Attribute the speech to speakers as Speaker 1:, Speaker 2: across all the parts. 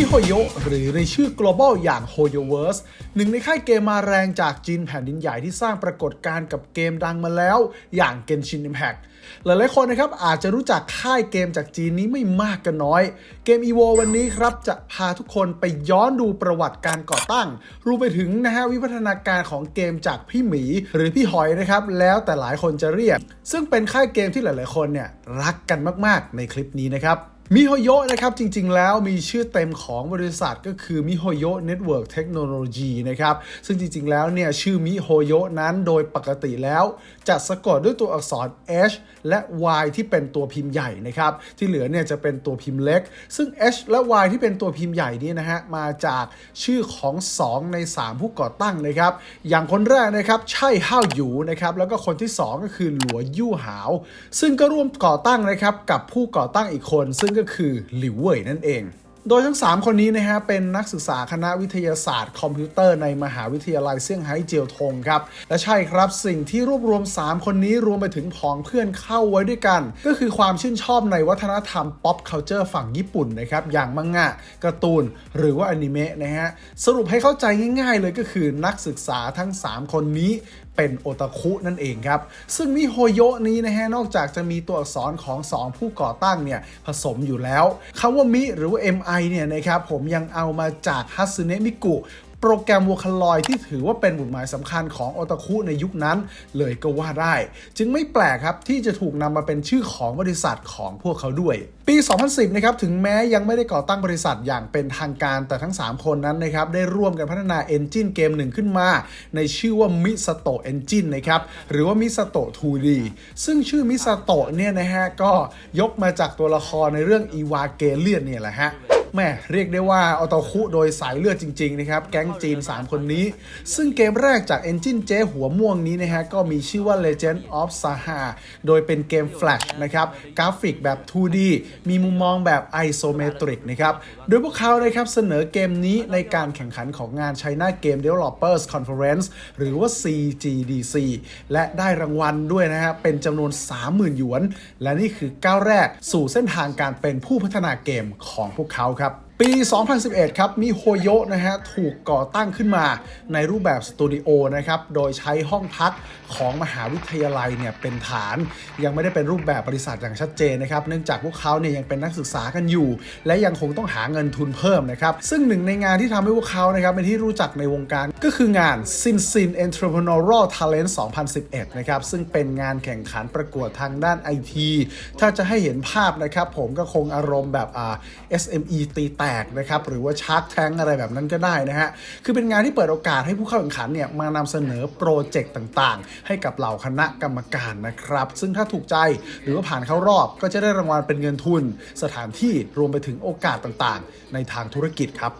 Speaker 1: มิโฮโยหรือในชื่อ global อย่าง HoYoverse หนึ่งในค่ายเกมมาแรงจากจีนแผ่นดินใหญ่ที่สร้างปรากฏการณ์กับเกมดังมาแล้ว อย่าง Genshin Impact หลายๆคนนะครับอาจจะรู้จักค่ายเกมจากจีนนี้ไม่มากก็น้อย เกม EVO วันนี้ครับจะพาทุกคนไปย้อนดูประวัติการก่อตั้ง รวมไปถึงนะฮะวิวัฒนาการของเกมจากพี่หมีหรือพี่หอยนะครับแล้วแต่หลายคนจะเรียก ซึ่งเป็นค่ายเกมที่หลาย ๆ คนเนี่ยรักกันมาก ๆ ในคลิปนี้นะครับ มิโฮโยนะครับจริงๆ แล้วมีชื่อเต็มของบริษัทก็คือมิโฮโยเน็ตเวิร์กเทคโนโลยีนะครับซึ่งจริงๆ แล้วเนี่ยชื่อมิโฮโยนั้นโดยปกติแล้ว จะสะกดด้วยตัวอักษร H และ Y ที่เป็นตัวพิมพ์ใหญ่นะครับที่เหลือเนี่ยจะเป็นตัวพิมพ์เล็ก ซึ่ง H และ Y ที่เป็นตัวพิมพ์ใหญ่นี่นะฮะมาจากชื่อของ 2 ใน 3 ผู้ก่อตั้งนะครับอย่างคนแรกนะครับใช่ห้าวหยูนะครับแล้วก็คนที่ 2 ก็คือหลัวยู่หาว ซึ่งก็ร่วมก่อตั้งนะครับกับผู้ก่อตั้งอีกคน ซึ่งก็คือหลิวเว่ยนั่นเอง โดยทั้ง 3 คนนี้นะฮะเป็นนักศึกษาคณะวิทยาศาสตร์คอมพิวเตอร์ในมหาวิทยาลัยเซี่ยงไฮ้เจียวทงครับ และใช่ครับสิ่งที่รวบรวม 3 คนนี้รวมไปถึงผองเพื่อนเข้าไว้ด้วยกัน ก็คือความชื่นชอบในวัฒนธรรมป๊อปเคานเจอร์ฝั่งญี่ปุ่นนะครับอย่างมังงะการ์ตูน หรือว่าอนิเมะนะฮะสรุปให้เข้าใจง่าย ๆ เลยก็คือนักศึกษาทั้ง 3 คนนี้ เป็นโอตาคุนั่นเองครับ ซึ่งมิโฮโยะนี้นะฮะ นอกจากจะมีตัวอักษรของ 2 ผู้ก่อตั้งเนี่ย ผสมอยู่แล้วคำว่ามิหรือว่า MI เนี่ยนะครับ ผมยังเอามาจากฮัตสึเนะมิกุ โปรแกรมว o คาลอยที่ถือว่าเป็นบุตรหมายสำคัญของโอตาคุในยุคนั้นเลยก็ว่าได้ จึงไม่แปลกครับที่จะถูกนำมาเป็นชื่อของบริษัทของพวกเขาด้วย ปี 2010 นะครับถึงแม้ยังไม่ได้ก่อตั้งบริษัทอย่างเป็นทางการแต่ทั้ง 3 คนนั้นนะครับได้ร่วมกันพัฒนาเอนจินเกมหนึ่งขึ้นมา ในชื่อว่ามิสโตเอนจินนะครับหรือว่ามิสโต 2D ซึ่งชื่อมิสโตเนี่ยนะฮะก็ยกมาจากตัวละครในเรื่องอีวาเกเลียนเนี่ยแหละฮะ แม่เรียกได้ว่าออโตคุโดยสายเลือดจริงๆนะครับแก๊งจีน 3 คนนี้ ซึ่งเกมแรกจาก Engine เจหัวม่วงนี้นะฮะก็มีชื่อว่า Legend of Saha โดยเป็นเกม Flash นะครับกราฟิกแบบ 2D มีมุมมองแบบ Isometric นะครับโดยพวกเขานะครับเสนอเกมนี้ในการแข่งขันของงาน China Game Developers Conference หรือว่า CGDC และได้รางวัลด้วยนะฮะเป็นจำนวน 30,000 หยวน และนี่คือก้าวแรกสู่เส้นทางการเป็นผู้พัฒนาเกมของพวกเขาครับ ปี 2011 ครับมิโฮโยะนะฮะถูกก่อตั้งขึ้นมาในรูปแบบสตูดิโอนะครับ โดยใช้ห้องพักของมหาวิทยาลัยเนี่ยเป็นฐาน ยังไม่ได้เป็นรูปแบบบริษัทอย่างชัดเจนนะครับ เนื่องจากพวกเขาเนี่ยยังเป็นนักศึกษากันอยู่ และยังคงต้องหาเงินทุนเพิ่มนะครับ ซึ่งหนึ่งในงานที่ทำให้พวกเขานะครับเป็นที่รู้จักในวงการก็คืองาน Sin Sin Entrepreneurial Talent 2011 นะครับ ซึ่งเป็นงานแข่งขันประกวดทางด้านไอทีถ้าจะให้เห็นภาพนะครับผมก็คงอารมณ์แบบอ่า SME ตีแตกนะครับหรือว่าชาร์ k แทงอะไรแบบนั้นก็ได้นะฮะคือเป็นงานที่เปิดโอกาสให้ผู้เข้าแข่งขันเนี่ยมานำเสนอโปรเจกต์ต่างๆ ให้กับเหล่าคณะกรรมการนะครับ ซึ่งถ้าถูกใจหรือว่าผ่านเข้ารอบก็จะได้รางวัลเป็นเงินทุน สถานที่รวมไปถึงโอกาสต่างๆ ในทางธุรกิจครับ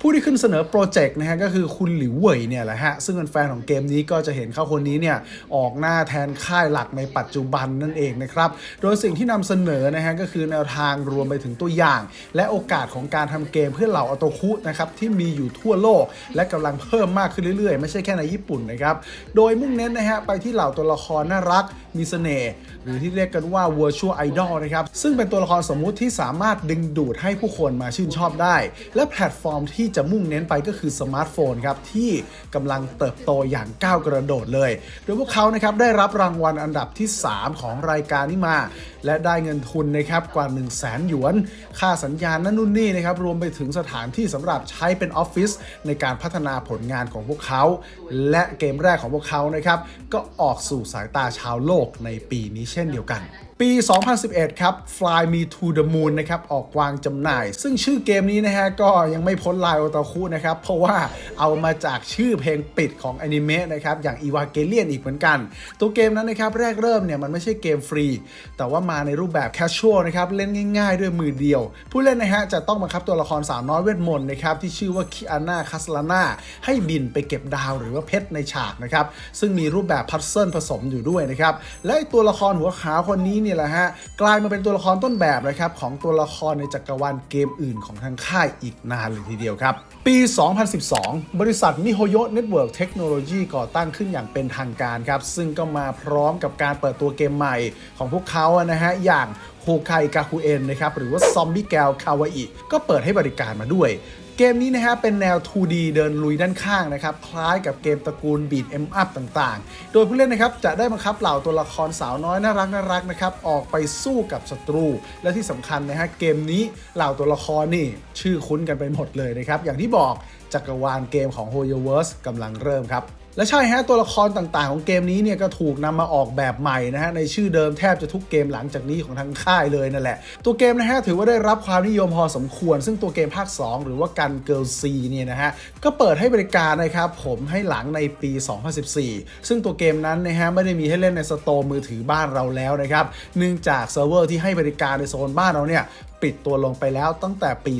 Speaker 1: ผู้ที่ขึ้นเสนอโปรเจกต์นะฮะก็คือคุณหลิวเหวยเนี่ยแหละฮะซึ่งเป็นแฟนของเกมนี้ก็จะเห็นเขาคนนี้เนี่ยออกหน้าแทนค่ายหลักในปัจจุบันนั่นเองนะครับโดยสิ่งที่นำเสนอนะฮะก็คือแนวทางรวมไปถึงตัวอย่าง และโอกาสของการทำเกมเพื่อเหล่าออโตคุนะครับที่มีอยู่ทั่วโลก และกำลังเพิ่มมากขึ้นเรื่อยๆ ไม่ใช่แค่ในญี่ปุ่นนะครับโดยมุ่งเน้นนะฮะไปที่เหล่าตัวละครน่ารักมีเสน่ห์หรือที่เรียกกันว่า virtual idol นะครับซึ่งเป็นตัวละครสมมุติที่สามารถดึงดูดให้ผู้คนมาชื่นชอบได้ และแพลตฟอร์มที่ที่จะมุ่งเน้นไปก็คือสมาร์ทโฟนครับที่กำลังเติบโตอย่างก้าวกระโดดเลย โดยพวกเขานะครับได้รับรางวัลอันดับที่ 3 ของรายการนี้มา และได้เงินทุนนะครับกว่า 1 0 0 0 0แสนหยวน ค่าสัญญาณนั่นนู่นนี่นะครับรวมไปถึงสถานที่สำหรับใช้เป็นออฟฟิศในการพัฒนาผลงานของพวกเขา และเกมแรกของพวกเขานะครับก็ออกสู่สายตาชาวโลกในปีนี้เช่นเดียวกัน ปี 2011 ครับ Fly Me to the Moon นะครับ ออกวางจำหน่าย ซึ่งชื่อเกมนี้นะฮะ ก็ยังไม่พ้นลายโอตาคุนะครับ เพราะว่าเอามาจากชื่อเพลงปิดของอนิเมะนะครับ อย่าง e v a g e l i o n อีกเหมือนกัน ตัวเกมนั้นนะครับ แรกเริ่มเนี่ย มันไม่ใช่เกมฟรี แต่ว่ามาในรูปแบบ casual นะครับ เล่นง่ายๆ ด้วยมือเดียว ผู้เล่นนะฮะ จะต้องบังคับตัวละครสาวน้อยเวทมนต์นะครับที่ชื่อว่าคิอาน่าคัสลาน่าให้บินไปเก็บดาวหรือว่าเพชรในฉากนะครับซึ่งมีรูปแบบพัซเซิลผสมอยู่ด้วยนะครับและตัวละครหัวขาวคนนี้เนี่ยแหละฮะกลายมาเป็นตัวละครต้นแบบนะครับของตัวละครในจักรวาลเกมอื่นของทางค่ายอีกนานเลยทีเดียวครับ ปี 2012 บริษัท MiHoYo Network Technology ก่อตั้งขึ้นอย่างเป็นทางการครับ ซึ่งก็มาพร้อมกับการเปิดตัวเกมใหม่ของพวกเขาอะนะฮะ อย่างโฮไคกาคุเอนนะครับ หรือว่าซอมบี้แกลคาวาอิก็เปิดให้บริการมาด้วย เกมนี้นะครับเป็นแนว 2D เดินลุยด้านข้างนะครับ คล้ายกับเกมตระกูล Beat em up ต่างๆ โดยผู้เล่นนะครับจะได้บังคับเหล่าตัวละครสาวน้อยน่ารักน่ารักนะครับ ออกไปสู้กับศัตรู และที่สำคัญนะฮะเกมนี้เหล่าตัวละครนี่ชื่อคุ้นกันไปหมดเลยนะครับ อย่างที่บอกจักรวาลเกมของ HoYoverse กำลังเริ่มครับ และใช่ฮะตัวละครต่างๆ ของเกมนี้เนี่ยก็ถูกนำมาออกแบบใหม่นะฮะในชื่อเดิมแทบจะทุกเกมหลังจากนี้ของทางค่ายเลยนั่นแหละ ตัวเกมนะฮะถือว่าได้รับความนิยมพอสมควร ซึ่งตัวเกมภาค 2 หรือว่ากันเกิลซีเนี่ยนะฮะก็เปิดให้บริการนะครับผมให้หลังในปี 2014 ซึ่งตัวเกมนั้นนะฮะไม่ได้มีให้เล่นในสโตร์มือถือบ้านเราแล้วนะครับเนื่องจากเซิร์ฟเวอร์ที่ให้บริการในโซนบ้านเราเนี่ยปิดตัวลงไปแล้วตั้งแต่ปี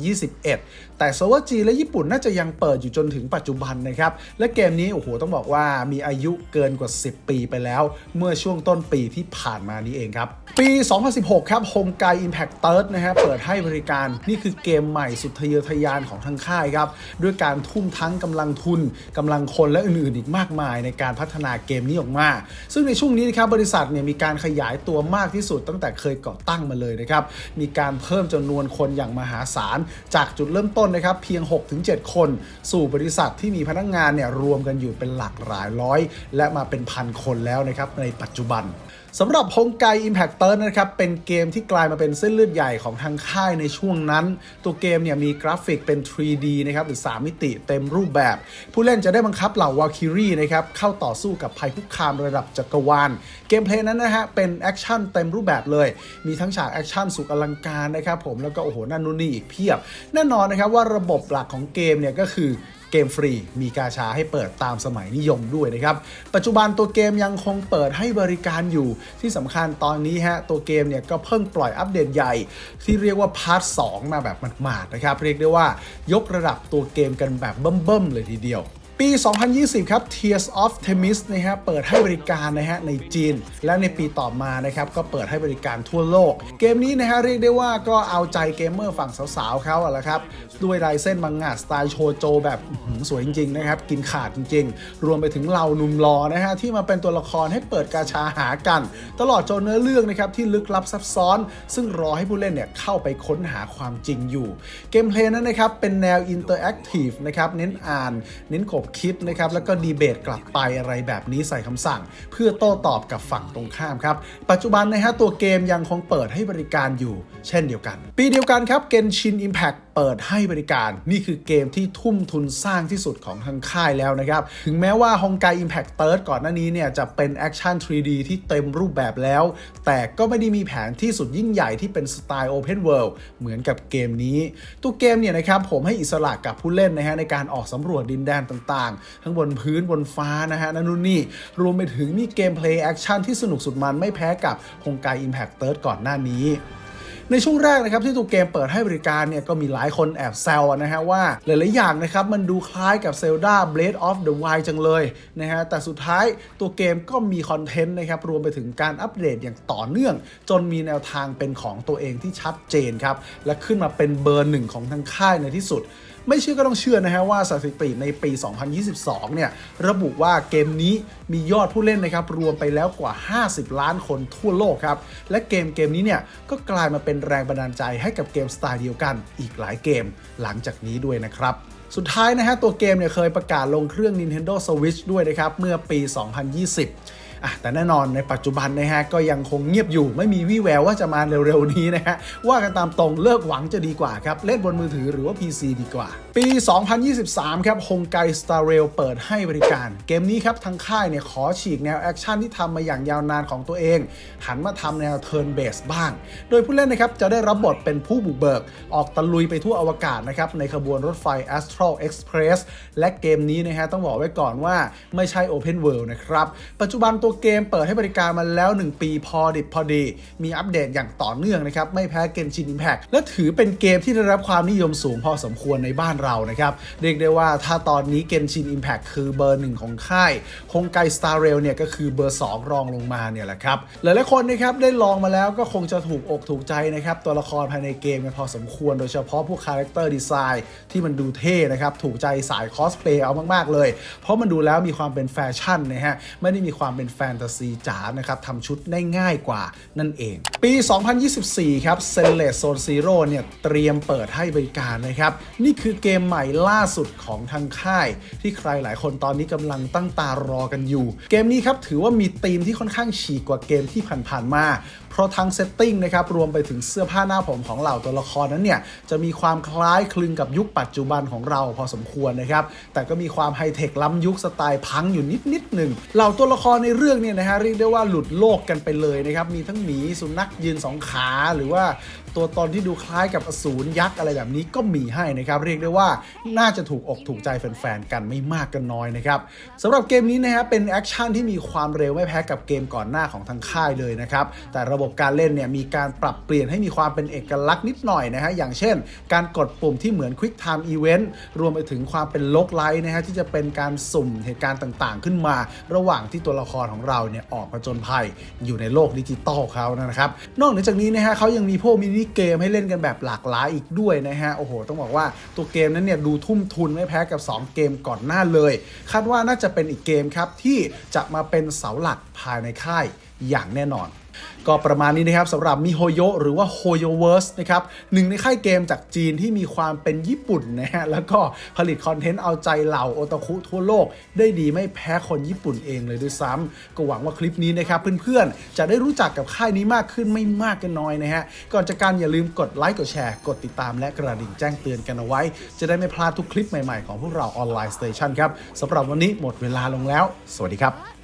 Speaker 1: 2021 แต่เซิร์ฟเวอร์จีและญี่ปุ่นน่าจะยังเปิดอยู่จนถึงปัจจุบันนะครับ และเกมนี้โอ้โหต้องบอกว่ามีอายุเกินกว่า 10 ปีไปแล้ว เมื่อช่วงต้นปีที่ผ่านมานี้เองครับ ปี 2016 ครับ h o m g a i Impact Third นะฮะเปิดให้บริการนี่คือเกมใหม่สุดทะเยอทะยานของทางค่ายครับ ด้วยการทุ่มทั้งกำลังทุนกำลังคนและอื่นๆ อีกมากมายในการพัฒนาเกมนี้ออกมา ซึ่งในช่วงนี้นะครับบริษัทเนี่ยมีการขยายตัวมากที่สุดตั้งแต่เคยก่อตั้งมาเลยนะครับมีการเพิ่มจำนวนคนอย่างมหาศาล จากจุดเริ่มต้นนะครับเพียง 6-7 คน สู่บริษัทที่มีพนักงานเนี่ยรวมกันอยู่เป็นหลักหลายร้อย และมาเป็นพันคนแล้วนะครับในปัจจุบัน สำหรับฮงไก Impact t h i r d นะครับ เป็นเกมที่กลายมาเป็นเส้นเลือดใหญ่ของทางค่ายในช่วงนั้น ตัวเกมเนี่ยมีกราฟิกเป็น 3D นะครับ หรือ 3 มิติเต็มรูปแบบ ผู้เล่นจะได้บังคับเหล่าวาคิรีนะครับ เข้าต่อสู้กับภัยคุกคามระดับจักรวาล เกมเพลย์นั้นนะฮะ เป็นแอคชั่นเต็มรูปแบบเลย มีทั้งฉากแอคชั่นสุดอลังการนะครับผมแล้วก็โอ้โหนั่นนู่นนี่อีกเพียบ แน่นอนนะครับว่าระบบหลักของเกมเนี่ยก็คือเกมฟรีมีกาชาให้เปิดตามสมัยนิยมด้วยนะครับ ปัจจุบันตัวเกมยังคงเปิดให้บริการอยู่ที่สำคัญตอนนี้ฮะตัวเกมเนี่ยก็เพิ่งปล่อยอัปเดตใหญ่ ที่เรียกว่าพาร์ท2มาแบบหมาดๆนะครับ เรียกได้ว่ายกระดับตัวเกมกันแบบเบิ่มๆเลยทีเดียว ปี 2020 ครับ Tears of Themis นะฮะเปิดให้บริการนะฮะในจีน และในปีต่อมานะครับก็เปิดให้บริการทั่วโลก เกมนี้นะฮะเรียกได้ว่าก็เอาใจเกมเมอร์ฝั่งสาวๆเขาอะละครับ ด้วยลายเส้นมังงะสไตล์โชโจแบบสวยจริงๆนะครับ กินขาดจริงๆ รวมไปถึงเหล่านุ่มรอนะฮะที่มาเป็นตัวละครให้เปิดกาชาหากัน ตลอดจนเนื้อเรื่องนะครับที่ลึกลับซับซ้อน ซึ่งรอให้ผู้เล่นเนี่ยเข้าไปค้นหาความจริงอยู่ เกมเพลย์นั้นนะครับเป็นแนวอินเตอร์แอคทีฟนะครับเน้นอ่านเน้นขบคิดนะครับแล้วก็ดีเบตกลับไปอะไรแบบนี้ใส่คำสั่ง เพื่อโต้ตอบกับฝั่งตรงข้ามครับปัจจุบันนะฮะตัวเกมยังคงเปิดให้บริการอยู่ เช่นเดียวกัน ปีเดียวกันครับ Genshin Impact เปิดให้บริการ นี่คือเกมที่ทุ่มทุนสร้างที่สุดของทางค่ายแล้วนะครับ ถึงแม้ว่า Honkai Impact Third ก่อนหน้านี้เนี่ยจะเป็นแอคชั่น 3D ที่เต็มรูปแบบแล้ว แต่ก็ไม่ได้มีแผนที่สุดยิ่งใหญ่ที่เป็นสไตล์ Open World เหมือนกับเกมนี้ตัวเกมเนี่ยนะครับผมให้อิสระกับผู้เล่นนะฮะในการออกสำรวจดินแดนต่างๆ ทั้งบนพื้นบนฟ้านะฮะนั่นนู่นนี่ รวมไปถึงมีเกมเพลย์แอคชั่นที่สนุกสุดมันไม่แพ้กับ Honkai Impact Third ก่อนหน้านี้ ในช่วงแรกนะครับที่ตัวเกมเปิดให้บริการเนี่ยก็มีหลายคนแอบแซวนะฮะว่าหลาย ๆ อย่างนะครับมันดูคล้ายกับ Zelda Blade of the Wild จังเลยนะฮะแต่สุดท้ายตัวเกมก็มีคอนเทนต์นะครับรวมไปถึงการอัปเดตอย่างต่อเนื่อง จนมีแนวทางเป็นของตัวเองที่ชัดเจนครับและขึ้นมาเป็นเบอร์หนึ่งของทางค่ายในที่สุด ไม่เชื่อก็ต้องเชื่อนะฮะว่าสถิติในปี 2022 เนี่ย ระบุว่าเกมนี้มียอดผู้เล่นนะครับ รวมไปแล้วกว่า 50 ล้านคนทั่วโลกครับ และเกมเกมนี้เนี่ย ก็กลายมาเป็นแรงบันดาลใจให้กับเกมสไตล์เดียวกัน อีกหลายเกมหลังจากนี้ด้วยนะครับสุดท้ายนะฮะตัวเกมเนี่ยเคยประกาศลงเครื่อง Nintendo Switch ด้วยนะครับ เมื่อปี 2020 อะแต่แน่นอนในปัจจุบันนะฮะก็ยังคงเงียบอยู่ไม่มีวี่แววว่าจะมาเร็วๆนี้นะฮะว่ากันตามตรงเลิกหวังจะดีกว่าครับ เล่นบนมือถือหรือว่า PC ดีกว่า ปี 2023 ครับฮงไก Star Rail เปิดให้บริการ เกมนี้ครับทางค่ายเนี่ยขอฉีกแนวแอคชั่นที่ทำมาอย่างยาวนานของตัวเอง หันมาทำแนว Turn Based บ้าง โดยผู้เล่นนะครับจะได้รับบทเป็นผู้บุกเบิก ออกตะลุยไปทั่วอวกาศนะครับในขบวนรถไฟ Astral Express และเกมนี้นะฮะต้องบอกไว้ก่อนว่าไม่ใช่ Open World นะครับปัจจุบันตัวตัวเกมเปิดให้บริการมาแล้ว 1 ปีพอดิบพอดี มีอัปเดตอย่างต่อเนื่องนะครับ ไม่แพ้เกมชิน Impact และถือเป็นเกมที่ได้รับความนิยมสูงพอสมควรในบ้านเรานะครับ เรียกได้ว่าถ้าตอนนี้เกมชิน Impact คือเบอร์หนึ่งของค่ายฮงไก Star Rail เนี่ยก็คือเบอร์ 2 รองลงมาเนี่ยแหละครับหลายๆคนนะครับได้ลองมาแล้วก็คงจะถูกอกถูกใจนะครับตัวละครภายในเกมกันพอสมควรโดยเฉพาะพวกคาแรคเตอร์ดีไซน์ที่มันดูเท่นะครับถูกใจสายคอสเพลย์เอามากๆเลย เพราะมันดูแล้วมีความเป็นแฟชั่นนะฮะไม่ได้มีความเป็นแฟนตาซีจ๋านะครับทำชุดได้ง่ายกว่านั่นเอง ปี 2024 ครับ s e l e s Zone Zero เนี่ยเตรียมเปิดให้บริการนะครับ นี่คือเกมใหม่ล่าสุดของทางค่าย ที่ใครหลายคนตอนนี้กำลังตั้งตารอกันอยู่ เกมนี้ครับถือว่ามีธีมที่ค่อนข้างฉีกกว่าเกมที่ผ่านๆมา เพราะทั้งเซตติ้งนะครับรวมไปถึงเสื้อผ้าหน้าผมของเหล่าตัวละครนั้นเนี่ยจะมีความคล้ายคลึงกับยุคปัจจุบันของเราพอสมควรนะครับแต่ก็มีความไฮเทคล้ำยุคสไตล์พังอยู่นิดนิดหนึ่งเหล่าตัวละครในเรื่องเนี่ยนะฮะเรียกได้ว่าหลุดโลกกันไปเลยนะครับมีทั้งหมีสุนัขยืนสองขาหรือว่าตัวตนที่ดูคล้ายกับอสูรยักษ์อะไรแบบนี้ก็มีให้นะครับ เรียกได้ว่าน่าจะถูกอกถูกใจแฟนๆกันไม่มากก็นน้อยนะครับสำหรับเกมนี้นะฮะเป็นแอคชั่นที่มีความเร็วไม่แพ้กับเกมก่อนหน้าของทางค่ายเลยนะครับแต่ระบบการเล่นเนี่ยมีการปรับเปลี่ยนให้มีความเป็นเอกลักษณ์นิดหน่อยนะฮะอย่างเช่น การกดปุ่มที่เหมือน Quick Time Event รวมไปถึงความเป็นลกไลท์นะฮะที่จะเป็นการสุ่มเหตุการณ์ต่างๆ ขึ้นมา ระหว่างที่ตัวละครของเราเนี่ยออกผจญภัยอยู่ในโลกดิจิตอลเขานะครับ นอกจากนี้นะฮะเขายังมีพวกมินิเกมให้เล่นกันแบบหลากหลายอีกด้วยนะฮะโอ้โห ต้องบอกว่าตัวเกมนั้นเนี่ยดูทุ่มทุนไม่แพ้กับ 2 เกมก่อนหน้าเลย คาดว่าน่าจะเป็นอีกเกมครับที่จะมาเป็นเสาหลักภายในค่ายอย่างแน่นอน ก็ประมาณนี้นะครับสำหรับมิโฮโยหรือว่า h o y o v e r s e นะครับหนึ่งในค่ายเกมจากจีนที่มีความเป็นญี่ปุ่นนะฮะแล้วก็ผลิตคอนเทนต์เอาใจเหล่าโอตาคุทั่วโลก ได้ดีไม่แพ้คนญี่ปุ่นเองเลยด้วยซ้ำก็หวังว่าคลิปนี้นะครับเพื่อนๆ จะได้รู้จักกับค่ายนี้มากขึ้นไม่มากก็นน้อยนะฮะก่อนจากการอย่าลืมกดไลค์กดแชร์ กดติดตามและกระดิ่งแจ้งเตือนกันเอาไว้ จะได้ไม่พลาดทุกคลิปใหม่ๆของพวกเราออนไลน์สเตชันครับสำหรับวันนี้หมดเวลาลงแล้ว สวัสดีครับ